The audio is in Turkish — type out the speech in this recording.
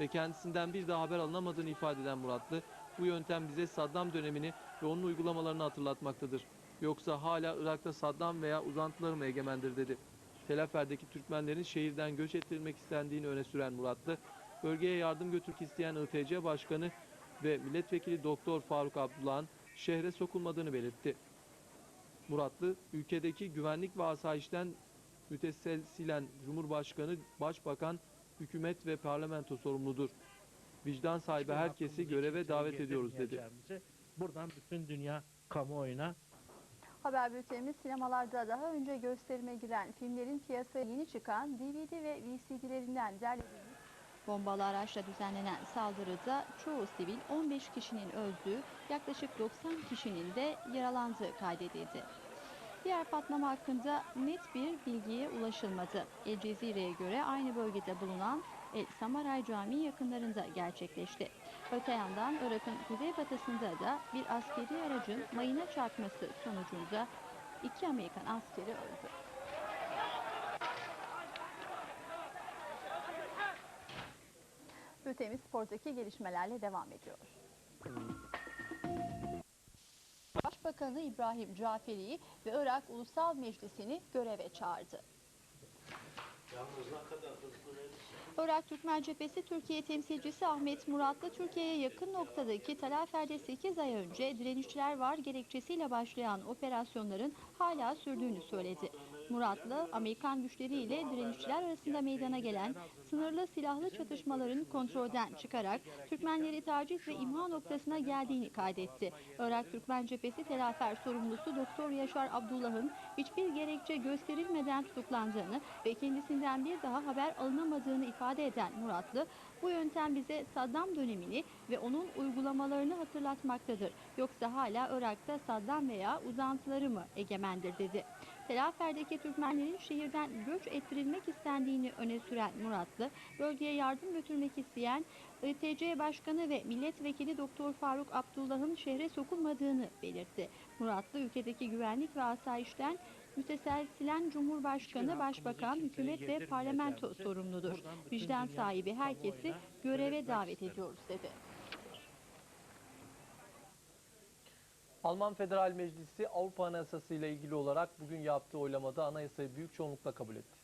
ve kendisinden bir daha haber alınamadığını ifade eden Muratlı, bu yöntem bize Saddam dönemini ve onun uygulamalarını hatırlatmaktadır. Yoksa hala Irak'ta Saddam veya uzantıları mı egemendir dedi. Telafer'deki Türkmenlerin şehirden göç ettirilmek istendiğini öne süren Muratlı, bölgeye yardım götürmek isteyen ITC Başkanı ve Milletvekili Doktor Faruk Abdullah'ın şehre sokulmadığını belirtti. Muratlı, ülkedeki güvenlik ve asayişten müteselsilen Cumhurbaşkanı, Başbakan, hükümet ve parlamento sorumludur. Vicdan sahibi herkesi göreve davet ediyoruz dedi. Buradan bütün dünya kamuoyuna Haber bültenimiz sinemalarda daha önce gösterime giren filmlerin piyasaya yeni çıkan DVD ve VCD'lerinden derlediğimiz bombalı araçla düzenlenen saldırıda çoğu sivil 15 kişinin öldüğü, yaklaşık 90 kişinin de yaralandığı kaydedildi. Diğer patlama hakkında net bir bilgiye ulaşılmadı. El Cezire'ye göre aynı bölgede bulunan El Samaray Camii yakınlarında gerçekleşti. Öte yandan Irak'ın kuzeybatısında da bir askeri aracın mayına çarpması sonucunda iki Amerikan askeri öldü. Bültenimiz spordaki gelişmelerle devam ediyor. Başbakanı İbrahim Caferi'yi ve Irak Ulusal Meclisi'ni göreve çağırdı. Irak Türkmen Cephesi Türkiye temsilcisi Ahmet Muratlı Türkiye'ye yakın noktadaki Talafer'de 8 ay önce direnişçiler var gerekçesiyle başlayan operasyonların hala sürdüğünü söyledi. Muratlı, Amerikan güçleriyle direnişçiler arasında meydana gelen sınırlı silahlı çatışmaların kontrolden çıkarak Türkmenleri taciz ve imha noktasına geldiğini kaydetti. Irak Türkmen Cephesi Telafer sorumlusu Doktor Yaşar Abdullah'ın hiçbir gerekçe gösterilmeden tutuklandığını ve kendisinden bir daha haber alınamadığını ifade eden Muratlı, bu yöntem bize Saddam dönemini ve onun uygulamalarını hatırlatmaktadır. Yoksa hala Irak'ta Saddam veya uzantıları mı egemendir dedi. Telafer'deki Türkmenlerin şehirden göç ettirilmek istendiğini öne süren Muratlı, bölgeye yardım götürmek isteyen ITC Başkanı ve Milletvekili Doktor Faruk Abdullah'ın şehre sokulmadığını belirtti. Muratlı ülkedeki güvenlik ve asayişten müteselsilen Cumhurbaşkanı, Başbakan, hükümet ve parlamento sorumludur. Vicdan sahibi herkesi göreve davet ediyoruz dedi. Alman Federal Meclisi Avrupa Anayasası ile ilgili olarak bugün yaptığı oylamada anayasayı büyük çoğunlukla kabul etti.